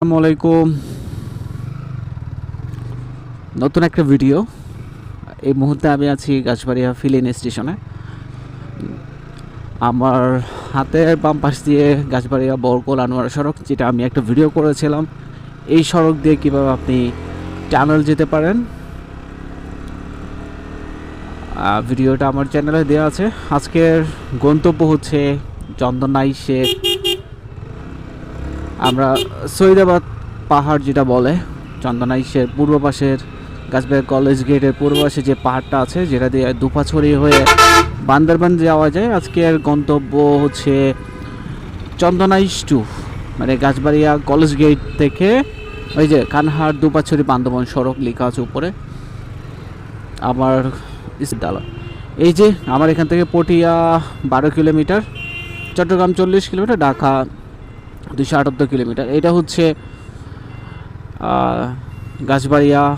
আসসালামু নতুন একটা ভিডিও। এই মুহূর্তে আমি আছি গাছবাড়িয়া ফিলিং স্টেশনে আমার হাতের বাম পাশ দিয়ে গাছবাড়িয়া বরকল আনোয়ার সড়ক, যেটা আমি একটা ভিডিও করেছিলাম। এই সড়ক দিয়ে কীভাবে আপনি টানেল যেতে পারেন। ভিডিওটা আমার চ্যানেলে দেওয়া আছে। আজকের গন্তব্য হচ্ছে চন্দনাইশে আমরা সৈদাবাদ পাহাড় যেটা বলে চন্দনাইশের পূর্ব পাশের গাছবাড়ি কলেজ গেটের পূর্ব পাশে যে পাহাড়টা আছে, যেটা দিয়ে দুপাছড়ি হয়ে বান্দরবান যাওয়া যায়, আজকের গন্তব্য হচ্ছে চন্দনাইশ টু মানে গাছবাড়িয়া কলেজ গেট থেকে ওই যে কানহার দুপাছড়ি বান্দরবান সড়ক লেখা আছে উপরে, আমার বিদ্যালয় এই যে আমার এখান থেকে পটিয়া বারো কিলোমিটার, চট্টগ্রাম চল্লিশ কিলোমিটার, ঢাকা দুশো আটাত্তর কিলোমিটার। এটা হচ্ছে গাছবাড়িয়া,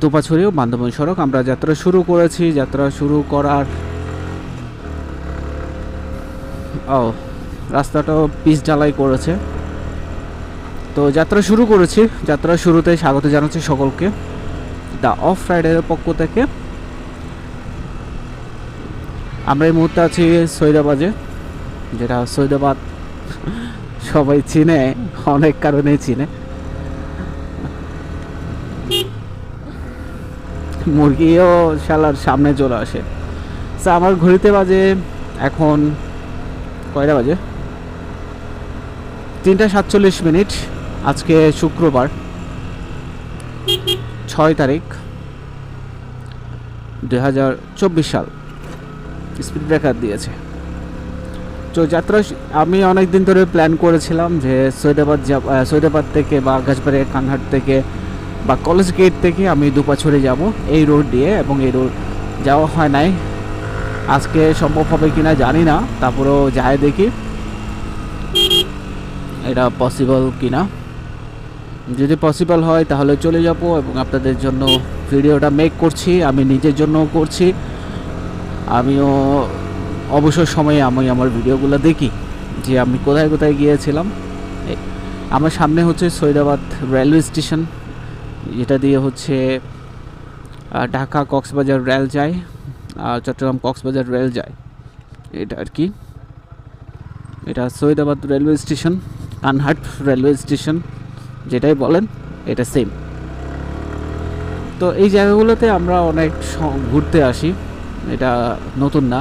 দুপাছড়ি ও বান্ধবন সড়ক। আমরা যাত্রা শুরু করেছি। যাত্রা শুরু করার, ও, রাস্তাটাও পিচ ঢালাই করেছে। তো যাত্রা শুরু করেছি। যাত্রা শুরুতে স্বাগত জানাচ্ছি সকলকে। দ্য অফ রাইডারের পক্ষ থেকে। আমরা এই মুহূর্তে আছি সৈদাবাদে যেটা সৈদাবাদ সবাই চিনে, অনেক কারণে চিনে। মুরগিও শালার সামনে চলে আসে। তা আমার ঘড়িতে বাজে এখন কয়টা বাজে? তিনটা সাতচল্লিশ মিনিট, আজকে শুক্রবার, ছয় তারিখ, দুই হাজার চব্বিশ সাল। স্পিড ব্রেকার দিয়েছে। তো যাত্রা আমি অনেক দিন ধরে প্ল্যান করেছিলাম যে সৈদাবাদ সৈদাবাদ থেকে বা গাছবাড়ি কানহাট থেকে বা কলেজ গেট থেকে আমি দুপাছড়ে যাব এই রোড দিয়ে এবং এই রোড যাওয়া হয় নাই। আজকে সম্ভব হবে কি না জানি না, তারপরেও যায় দেখি। এটা পসিবল কিনা? যদি পসিবল হয় তাহলে চলে যাব এবং আপনাদের জন্য ভিডিওটা মেক করছি, আমি নিজের জন্যও করছি। আমিও অবসর সময়ে আমি আমার ভিডিওগুলো দেখি, যে আমি কোথায় কোথায় গিয়েছিলাম। আমার সামনে হচ্ছে সৈদাবাদ রেলওয়ে স্টেশন, যেটা দিয়ে হচ্ছে ঢাকা কক্সবাজার রেল যায়, আর চট্টগ্রাম কক্সবাজার রেল যায়। এটা আর কি। এটা Saidabad railway station Kanhat railway station, যেটাই বলেন, এটা সেম তো এই জায়গাগুলোতে আমরা অনেক ঘুরতে আসি। এটা নতুন না।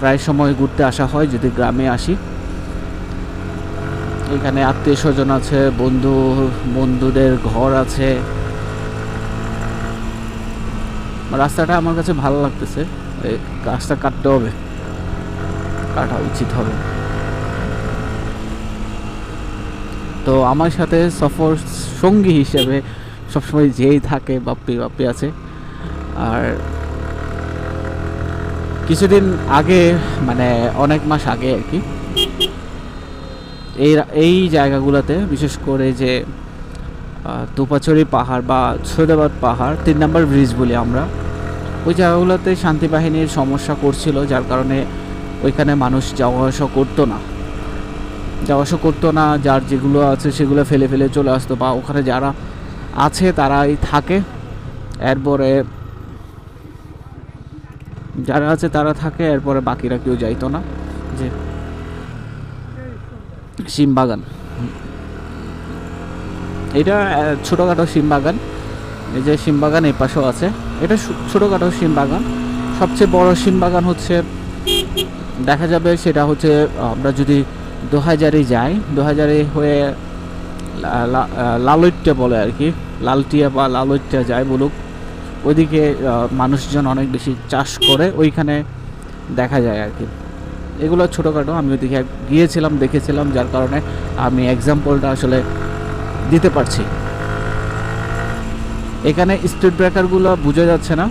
প্রায় সময় ঘুরতে আসা হয়, যদি গ্রামে আসি। এখানে আত্মীয় স্বজন আছে, বন্ধু, বন্ধুদের ঘর আছে। রাস্তাটা আমার কাছে ভালো লাগতেছে। গাছটা কাটতে হবে। কাটা উচিত হবে। তো আমার সাথে সফর সঙ্গী হিসেবে সবসময় যেই থাকে, বাপ্পি বাপ্পি আছে। আর কিছুদিন আগে মানে অনেক মাস আগে আর কি এই এই জায়গাগুলোতে বিশেষ করে যে আহ, তুপাছড়ি পাহাড় বা সৈদাবাদ পাহাড় তিন নম্বর ব্রিজ বলি আমরা ওই জায়গাগুলোতে শান্তি বাহিনীর সমস্যা করছিল যার কারণে ওইখানে মানুষ যাওয়া আসা করতো না। যাওয়া আসা করতো না যার যেগুলো আছে সেগুলো ফেলে ফেলে চলে আসতো বা ওখানে যারা আছে তারাই থাকে। এরপরে যারা আছে তারা থাকে, এরপরে বাকিরা কেউ যাইতো না। যে শিম বাগান এটা ছোটোখাটো শিম বাগান এই যে শিম বাগান এই পাশেও আছে। এটা ছোটোখাটো শিম বাগান সবচেয়ে বড় শিম বাগান হচ্ছে, দেখা যাবে সেটা হচ্ছে, আমরা যদি দু হাজারে যাই দু হাজারে হয়ে লালইট্টা বলে আর কি। লালটিয়া বা লালইট্টা যায় বলুক। ওইদিকে মানুষজন অনেক বেশি চাষ করে ওইখানে দেখা যায় আর কি। এগুলো ছোটোখাটো, আমি ওইদিকে গিয়েছিলাম, দেখেছিলাম, যার কারণে আমি এক্সাম্পলটা আসলে দিতে পারছি। এখানে স্পিড ব্রেকারগুলো বোঝা যাচ্ছে না।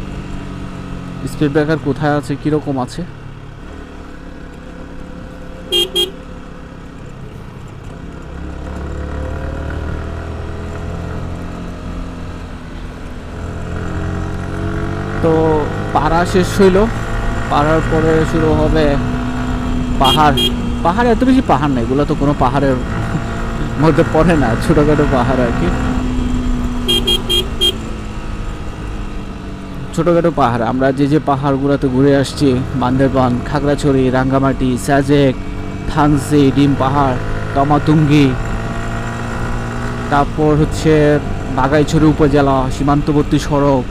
স্পিড ব্রেকার কোথায় আছে, কীরকম আছে তো পাড়া শেষ হইল। পাড়ার পরে শুরু হবে পাহাড়। পাহাড় এত বেশি পাহাড় না, এগুলো তো কোনো পাহাড়ের মধ্যে পড়ে না, ছোটোখাটো পাহাড় আর কি। ছোটোখাটো পাহাড়, আমরা যে যে পাহাড়গুলোতে ঘুরে আসছি, বান্দেরবান, খাগড়াছড়ি, রাঙ্গামাটি সাজেক থানসি, ডিম পাহাড়, কামাতুঙ্গি, তারপর হচ্ছে বাগাইছড়ি উপজেলা, সীমান্তবর্তী সড়ক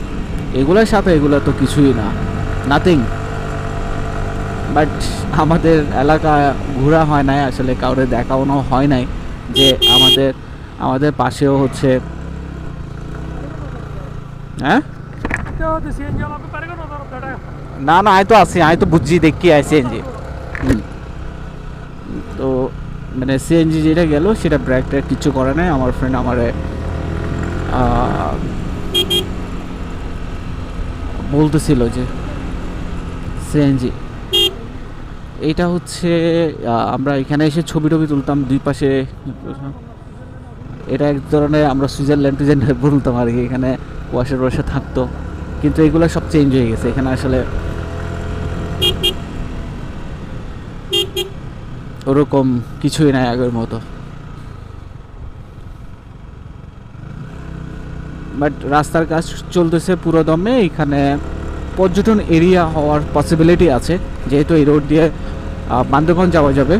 এগুলোর সাথে এগুলো তো কিছুই না। নাথিং বাট আমাদের এলাকা ঘোরা হয় নাই, আসলে কাউরে দেখানো হয় নাই যে আমাদের আমাদের পাশেও হচ্ছে হ্যাঁ? না না আমি তো আছি আমি তো বুঝছি, দেখি, আই সিএনজি তো মানে সিএনজি যেটা গেল, সেটা ব্রেক ট্র্যাক কিছু করে নাই। আমার ফ্রেন্ড আমারে বলতেছিল যে সিএনজি এইটা হচ্ছে আমরা এখানে এসে ছবি টবি তুলতাম দুই পাশে। এটা এক ধরনের আমরা সুইজারল্যান্ড টুইজারল্যান্ড বলতাম আর কি, এখানে কুয়াশা টুয়াশা থাকতো। কিন্তু এগুলো সব চেঞ্জ হয়ে গেছে, এখানে আসলে ওরকম কিছুই নাই আগের মতো। বাট রাস্তার কাজ চলতেছে পুরো দমে এখানে পর্যটন এরিয়া হওয়ার পসিবিলিটি আছে, যেহেতু এই রোড দিয়ে বান্দরবান যাওয়া যাবে।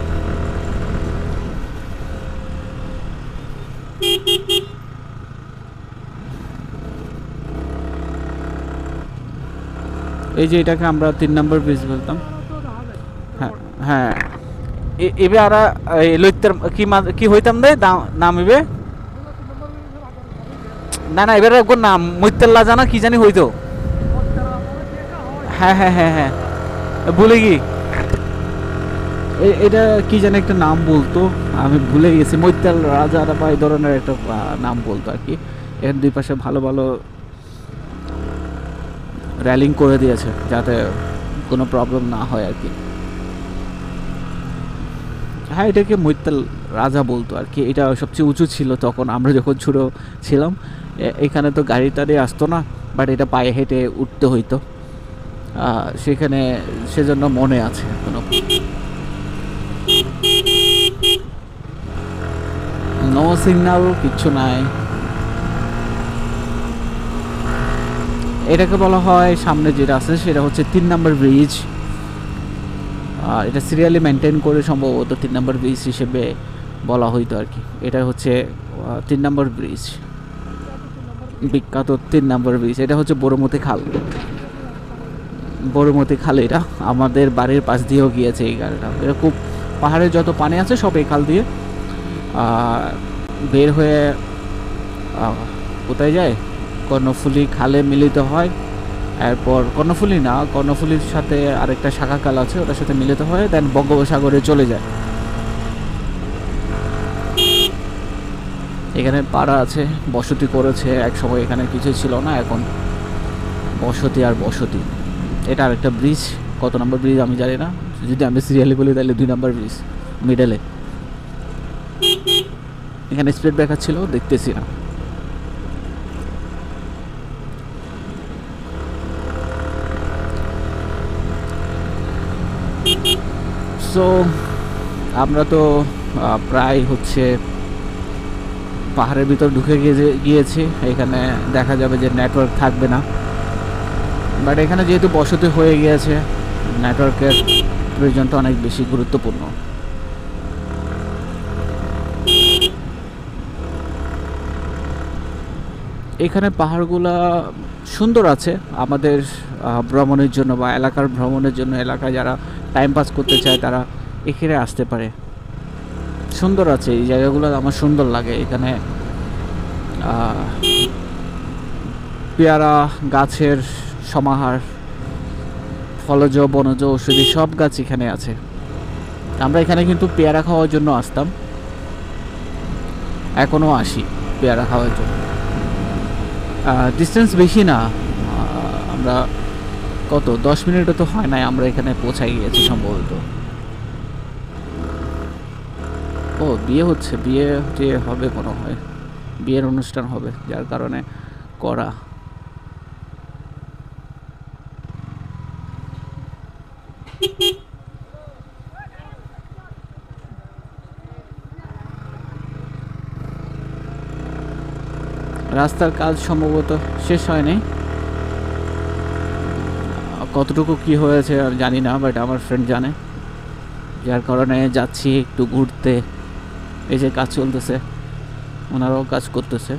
এই যে এটাকে আমরা তিন নম্বর ব্রিজ বলতাম। হ্যাঁ হ্যাঁ। এ- এবে আরা কি কি হইতাম দে দা- নাম এবে না না, এবারে কোন নাম, মৈত্যাল্লা জানা, কি জানি হইতো। হ্যাঁ হ্যাঁ হ্যাঁ হ্যাঁ। ভুলে কি এটা কি জানি একটা নাম বলতো? আমি ভুলে গেছি, মৈত্যাল রাজারা বা এই ধরনের একটা নাম বলতো আর কি। এর দুই পাশে ভালো ভালো র্যালিং করে দিয়েছে, যাতে কোনো প্রবলেম না হয় আর কি। হ্যাঁ এটাকে মৈত্যাল রাজা বলতো আর কি। এটা সবচেয়ে উঁচু ছিল তখন, আমরা যখন ছোটো ছিলাম। এখানে তো গাড়ি টাড়ি আসতো না বাট এটা পায়ে হেঁটে উঠতে হইতো। সেখানে সেজন্য মনে আছে এখনও। নো সিগনাল কিচ্ছু নাই। এটাকে বলা হয় সামনে যেটা আছে, সেটা হচ্ছে তিন নম্বর ব্রিজ এটা সিরিয়ালি মেনটেন করে সম্ভবত তিন নম্বর ব্রিজ হিসেবে বলা হইতো আর কি। এটা হচ্ছে তিন নম্বর ব্রিজ বিখ্যাত তিন নম্বর ব্রিজ এটা হচ্ছে বড়মতি খাল। বড়মতি খাল এটা। আমাদের বাড়ির পাশ দিয়েও গিয়েছে এই গাড়িটা। এটা খুব পাহাড়ে যত পানি আছে সব এই খাল দিয়ে। বের হয়ে কোথায় যায়? কর্ণফুলি খালে মিলিত হয়। এরপর কর্ণফুলি না, কর্ণফুলির সাথে আরেকটা শাখা খাল আছে, ওটার সাথে মিলিত হয় দেন বঙ্গোপসাগরে চলে যায়। এখানে পাড়া আছে, বসতি করেছে এক সময় এখানে কিছু ছিল না, এখন বসতি আর বসতি। এটা আরেকটা ব্রিজ কত নম্বর ব্রিজ আমি জানি না। যদি আমি সিরিয়ালি বলি তাহলে দুই নম্বর ব্রিজ মিডলে এখানে স্পিড ব্রেকার ছিল, দেখতেছি না। সো আমরা তো প্রায় হচ্ছে পাহাড়ের ভিতর ঢুকে গিয়ে গিয়েছি। এখানে দেখা যাবে যে নেটওয়ার্ক থাকবে না। বাট এখানে যেহেতু বসতি হয়ে গিয়েছে নেটওয়ার্কের প্রয়োজনটা অনেক বেশি গুরুত্বপূর্ণ। এখানে পাহাড়গুলা সুন্দর আছে। আমাদের ভ্রমণের জন্য বা এলাকার ভ্রমণের জন্য এলাকায় যারা টাইম পাস করতে চায়, তারা এখানে আসতে পারে। সুন্দর আছে, এই জায়গাগুলো আমার সুন্দর লাগে। এখানে পেয়ারা, গাছের সমাহার, ফলজ, বনজ ঔষধি সব গাছ এখানে আছে। আমরা এখানে কিন্তু পেয়ারা খাওয়ার জন্য আসতাম। এখনও আসি পেয়ারা খাওয়ার জন্য। ডিস্টেন্স বেশি না। আমরা কত? দশ মিনিটও তো হয় নাই আমরা এখানে পৌঁছাই গিয়েছি সম্ভবত। ও, বিয়ে হচ্ছে, বিয়ে যে হবে মনে হয়, বিয়ের অনুষ্ঠান হবে, যার কারণে করা। রাস্তার কাজ সম্ভবত শেষ হয়নি। কতটুকু কি হয়েছে আর জানি না বাট আমার ফ্রেন্ড জানে। যার কারণে যাচ্ছি একটু ঘুরতে। এই যে কাজ চলতেছে, ওনারাও কাজ করতেছে।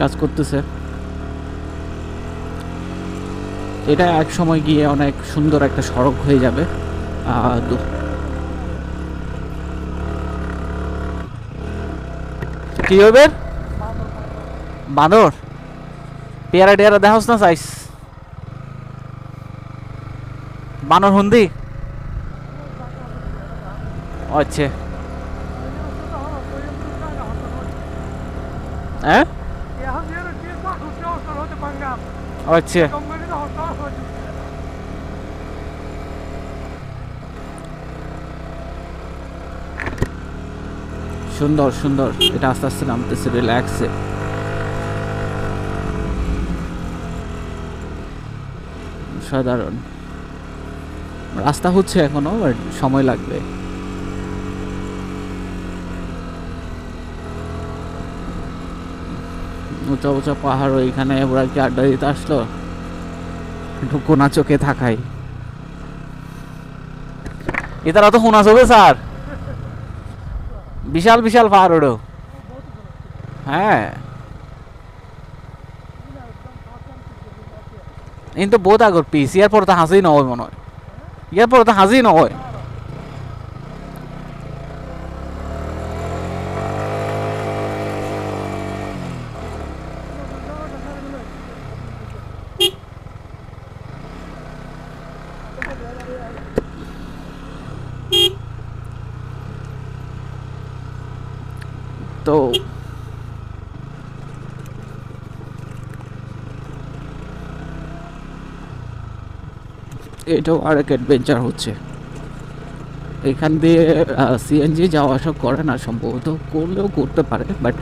কাজ করতেছে। এটা এক সময় গিয়ে অনেক সুন্দর একটা সড়ক হয়ে যাবে। কি হবে বাঁদর। পেয়ারা টেয়ারা দেখাস না চাইস বানর হুন্দি? আচ্ছা। আচ্ছা। সুন্দর সুন্দর। এটা আস্তে আস্তে নামতেছে রিল্যাক্সে সাধারণ। রাস্তা হচ্ছে এখনও বাট সময় লাগবে। উঁচা উঁচা পাহাড়, ওইখানে ওরা কি আড্ডা দিতে আসলো? একটু কোনা চোখে থাকাই এতারা তো হোনা চোখে স্যার? বিশাল বিশাল পাহাড় ওড়ো। হ্যাঁ। কিন্তু বহুত আগর পিস ইয়ার পরে তো হাসি নহয় মনে হয়। ইয়ার পরে হাজি নহয় তো এটাও আরেক অ্যাডভেঞ্চার হচ্ছে। এখান দিয়ে সিএনজি যাওয়া আসা করে না, সম্ভবত করলেও করতে পারে বাট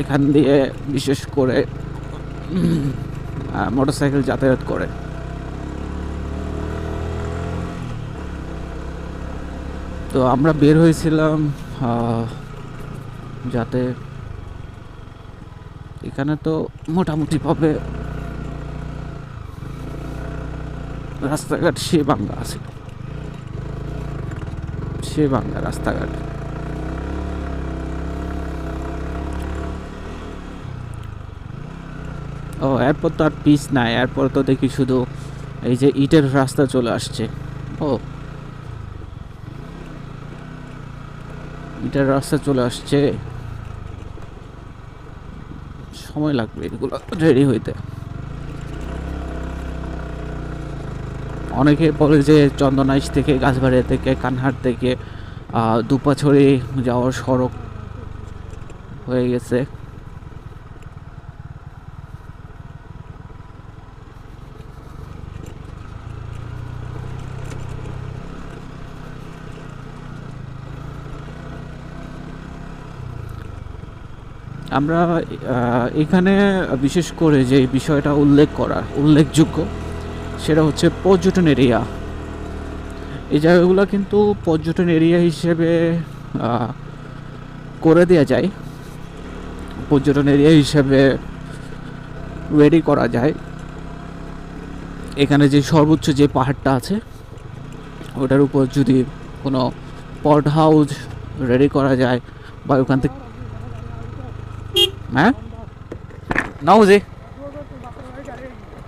এখান দিয়ে বিশেষ করে মোটর সাইকেল যাতায়াত করে। তো আমরা বের হয়েছিলাম যাতে এখানে তো মোটামুটি রাস্তাঘাট, সে বাংলা আছে। সে বাংলা রাস্তাঘাট। ও, এরপর তো আর পিচ নাই, এরপর তো দেখি শুধু এই যে ইটের রাস্তা চলে আসছে। ও। ইটের রাস্তা চলে আসছে। সময় লাগবে এগুলো রেডি হইতে। অনেকে বলে যে চন্দনাইশ থেকে গাছবাড়িয়া থেকে কানহাট থেকে দুপাছড়ি যাওয়ার সড়ক হয়ে গেছে। আমরা এখানে বিশেষ করে যে বিষয়টা উল্লেখ করা, উল্লেখযোগ্য সেটা হচ্ছে পর্যটন এরিয়া। এই জায়গাগুলো কিন্তু পর্যটন এরিয়া হিসেবে করে দেওয়া যায়। পর্যটন এরিয়া হিসেবে রেডি করা যায়। এখানে যে সর্বোচ্চ যে পাহাড়টা আছে, ওটার উপর যদি কোনো পট হাউস রেডি করা যায়, বা ওখান থেকে হ্যাঁ? নাও যে।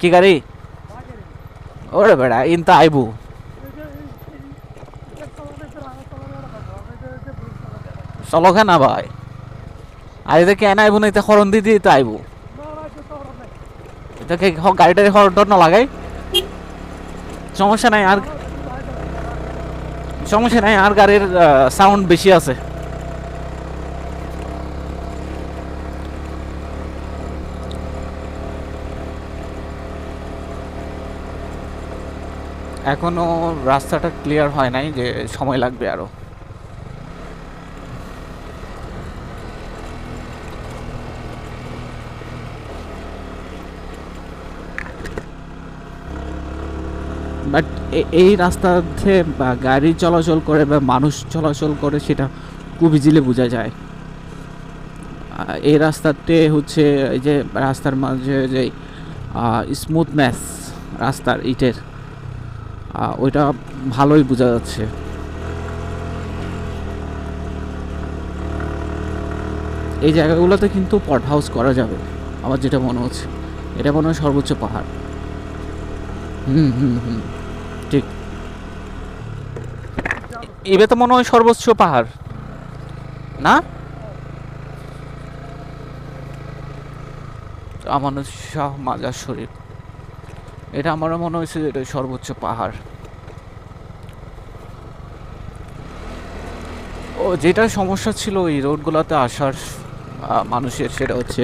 কি গাড়ি? ওরে বেড়া ইনতা আইবু চলো না ভাই আরে তো কেন আইবু না এটা খরণ দি দিয়ে তো আইবু এটা কি হ- গাড়িটারে খরণ টর না লাগাই সমস্যা নাই আর সমস্যা নাই আর গাড়ির সাউন্ড বেশি আছে এখনও রাস্তাটা ক্লিয়ার হয় নাই যে সময় লাগবে আরও। বাট এই রাস্তাতে বা গাড়ি চলাচল করে বা মানুষ চলাচল করে সেটা খুব ইজিলি বোঝা যায়। এই রাস্তাতে হচ্ছে এই যে রাস্তার মাঝে যে স্মুথনেস রাস্তার ইটের। ওইটা ভালোই বোঝা যাচ্ছে। এই জায়গাগুলোতে কিন্তু পট হাউস করা যাবে, আমার যেটা মনে হচ্ছে। এটা মনে হয় সর্বোচ্চ পাহাড়। হুম হুম হুম, ঠিক। এবে তো মনে হয় সর্বোচ্চ পাহাড়। না? আমানত শাহ মাজার শরীফ এটা আমারও মনে হয়েছে যে এটা সর্বোচ্চ পাহাড়। ও, যেটা সমস্যা ছিল এই রোডগুলোতে আসার মানুষের সেটা হচ্ছে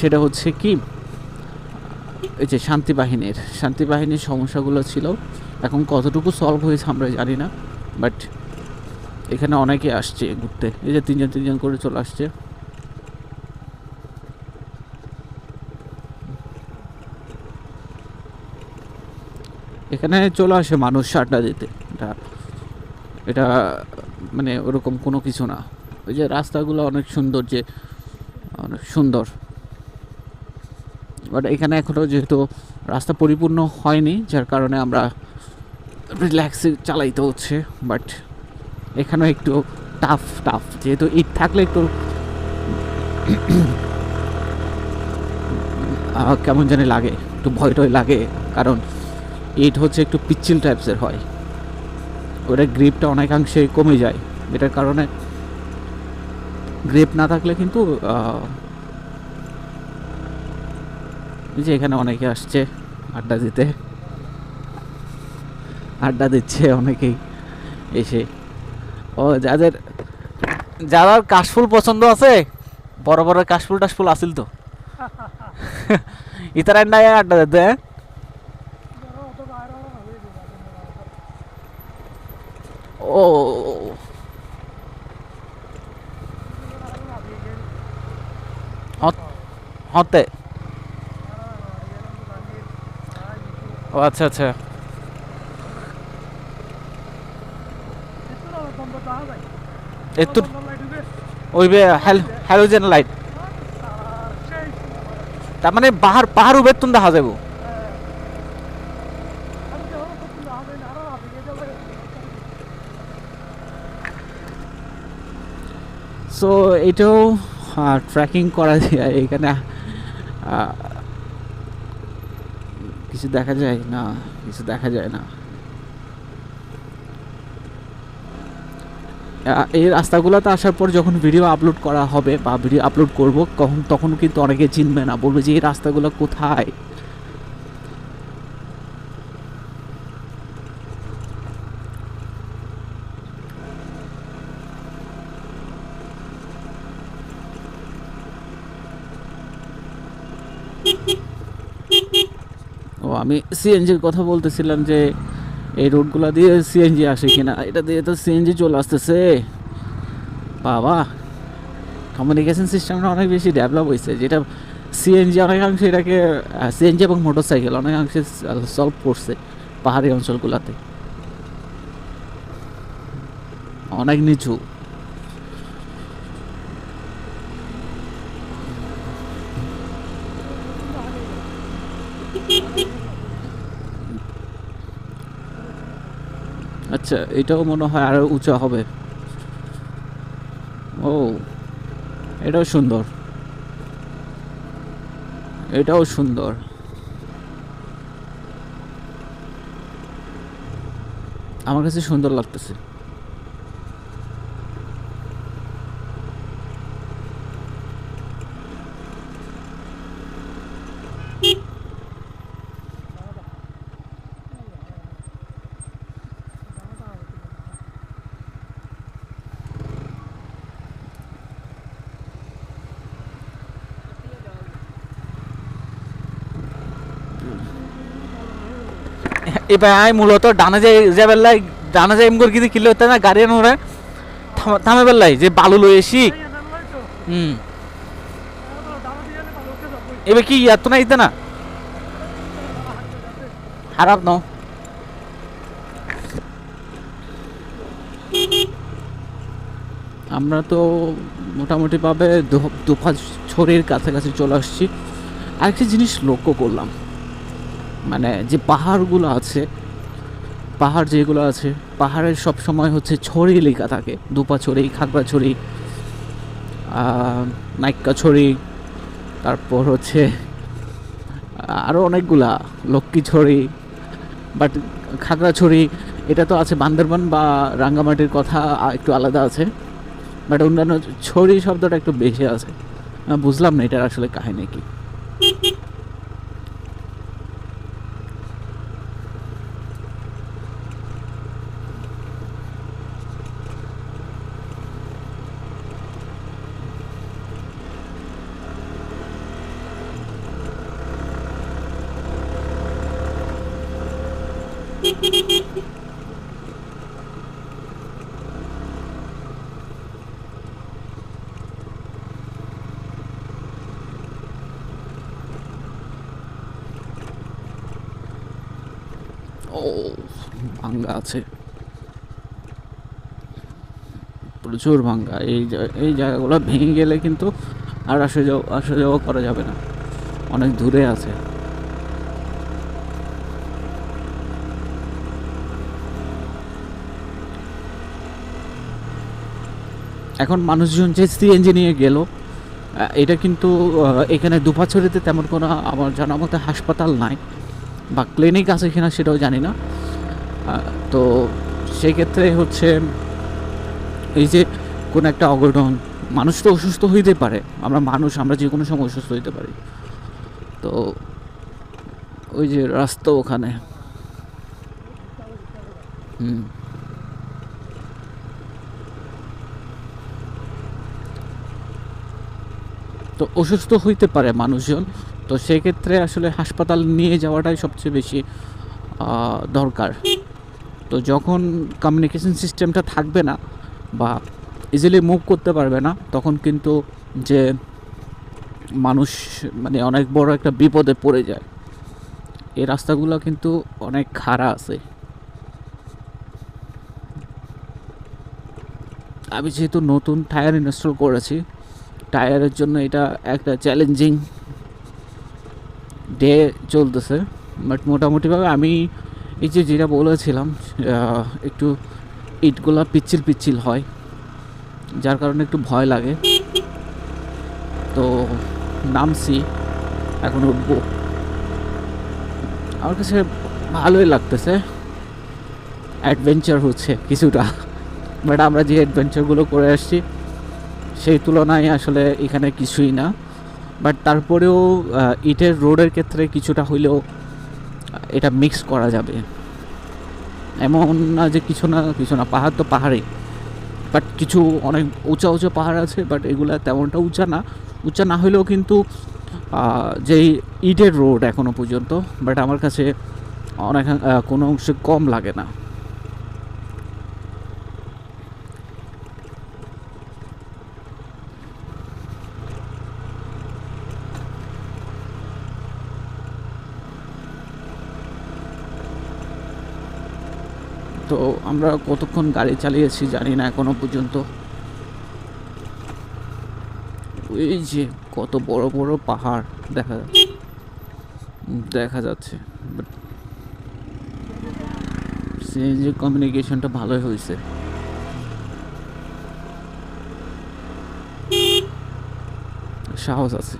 সেটা হচ্ছে কি, এই যে শান্তি বাহিনীর শান্তি বাহিনীর সমস্যাগুলো ছিল। এখন কতটুকু সলভ হয়েছে আমরা জানি না বাট এখানে অনেকে আসছে ঘুরতে। এই যে তিনজন তিনজন করে চলে আসছে। এখানে চলে আসে মানুষ আড্ডা দিতে। এটা এটা মানে ওরকম কোনো কিছু না। ওই যে রাস্তাগুলো অনেক সুন্দর যে, অনেক সুন্দর। বাট এখানে এখনও যেহেতু রাস্তা পরিপূর্ণ হয়নি, যার কারণে আমরা রিল্যাক্সে চালাইতে হচ্ছে। বাট এখানেও একটু টাফ টাফ যেহেতু ইট থাকলে একটু কেমন জানি লাগে, একটু ভয় টয় লাগে। কারণ ইট হচ্ছে একটু পিচ্ছিল টাইপসের হয়। ওটার গ্রিপটা অনেকাংশে কমে যায়। এটার কারণে গ্রিপ না থাকলে কিন্তু যে এখানে অনেকে আসছে আড্ডা দিতে। আড্ডা দিচ্ছে অনেকেই এসে। ও, যাদের যারা কাশফুল পছন্দ আছে, বড় বড় কাশফুল টাশফুল আসিল তো। ইতার নাই আড্ডা দিতে হ্যাঁ? ও। হত- ও আচ্ছা আচ্ছা। একটু ওই হ্যালোজেন লাইট তার মানে পাহাড় পাহাড় উবের দেখা যাব সো এটাও ট্র্যাকিং করা যায়। এখানে কিছু দেখা যায়? না, কিছু দেখা যায় না। এই রাস্তাগুলোতে আসার পর যখন ভিডিও আপলোড করা হবে বা ভিডিও আপলোড করব তখন তখন কিন্তু অনেকে চিনবে না। বলবে যে, এই রাস্তাগুলো কোথায় ও আমি সিএনজির কথা বলতেছিলাম যে, এই রোডগুলো দিয়ে সিএনজি আসে কিনা, এটা দিয়ে তো সিএনজি চলে আসতেছে। বাবা কমিউনিকেশন সিস্টেমটা অনেক বেশি ডেভেলপ হয়েছে যেটা সিএনজি অনেকাংশে এটাকে সিএনজি এবং মোটরসাইকেল অনেকাংশে সলভ করছে পাহাড়ি অঞ্চলগুলোতে। অনেক নিচু। আচ্ছা এটাও মনে হয় আরও উঁচা হবে। ও, এটাও সুন্দর। এটাও সুন্দর। আমার কাছে সুন্দর লাগতেছে। এবার আমি মূলত, ডানে যে যে বেলায় ডানে যে এমগর কিছু কিলো হতে না, গাড়ি নোরে থামে বেলায় যে বালু লই এসি। হুম। এবার কি এত না ইতে না? খারাপ ন আমরা তো মোটামুটিভাবে দুফা ছড়ির কাছাকাছি চলে আসছি। আরেকটা জিনিস লক্ষ্য করলাম। মানে যে পাহাড়গুলো আছে, পাহাড় যেগুলো আছে, পাহাড়ের সব সময় হচ্ছে ছড়ি লেখা থাকে, দুপা ছড়ি, খাগড়া ছড়ি নাইক্কা ছড়ি, তারপর হচ্ছে আরও অনেকগুলা লক্ষ্মী ছড়ি, বাট খাগড়াছড়ি এটা তো আছে বান্দরবান বা রাঙ্গামাটির কথা একটু আলাদা আছে, বাট অন্যান্য ছড়ি শব্দটা একটু বেশি আছে। বুঝলাম না এটার আসলে কাহিনী কি ও ভাঙ্গা আছে প্রচুর ভাঙ্গা। এই এই জায়গাগুলো ভেঙে গেলে কিন্তু আর আসা যাওয়া আসা যাওয়া করা যাবে না। অনেক দূরে আছে। এখন মানুষজন যে সিএনজি নিয়ে গেল এটা কিন্তু এখানে দুপাছড়িতে তেমন কোনো আমার জানা মতে হাসপাতাল নাই বা ক্লিনিক আছে কিনা সেটাও জানি না। তো সেক্ষেত্রে হচ্ছে এই যে কোনো একটা অঘটন, মানুষ তো অসুস্থ হইতে পারে। আমরা মানুষ, আমরা যে কোনো সময় অসুস্থ হইতে পারি। তো ওই যে রাস্তা ওখানে। হুম। তো অসুস্থ হইতে পারে মানুষজন। তো সেক্ষেত্রে আসলে হাসপাতাল নিয়ে যাওয়াটাই সবচেয়ে বেশি দরকার। তো যখন কমিউনিকেশন সিস্টেমটা থাকবে না বা ইজিলি মুভ করতে পারবে না, তখন কিন্তু যে মানুষ মানে অনেক বড় একটা বিপদে পড়ে যায়। এই রাস্তাগুলো কিন্তু অনেক খাড়া আছে। আমি যেহেতু নতুন টায়ার ইনস্টল করেছি টায়ারের জন্য এটা একটা চ্যালেঞ্জিং ডে চলতেছে। বাট মোটামুটিভাবে আমি এই যে যেটা বলেছিলাম একটু ইটগুলা পিচ্ছিল পিচ্ছিল হয়, যার কারণে একটু ভয় লাগে। তো নামছি, এখন উঠবো। আমার কাছে ভালোই লাগতেছে। অ্যাডভেঞ্চার হচ্ছে কিছুটা। বাট আমরা যে অ্যাডভেঞ্চারগুলো করে আসছি, সেই তুলনায় আসলে এখানে কিছুই না। বাট তারপরেও ইটের রোডের ক্ষেত্রে কিছুটা হইলেও, এটা মিক্স করা যাবে। এমন না যে কিছু না কিছু না, পাহাড় তো পাহাড়ে বাট কিছু অনেক উঁচা উঁচা পাহাড় আছে বাট এগুলো তেমনটা উঁচা না। উঁচা না হলেও কিন্তু যে ইটের রোড এখনও পর্যন্ত বাট আমার কাছে অনেক কোনো অংশে কম লাগে না। তো আমরা কতক্ষণ গাড়ি চালিয়েছি জানি না এখনও পর্যন্ত। ওই যে কত বড় বড় পাহাড়, দেখা দেখা যাচ্ছে। বাট সিএনজি কমিউনিকেশনটা ভালোই হয়েছে। সাহস আছে।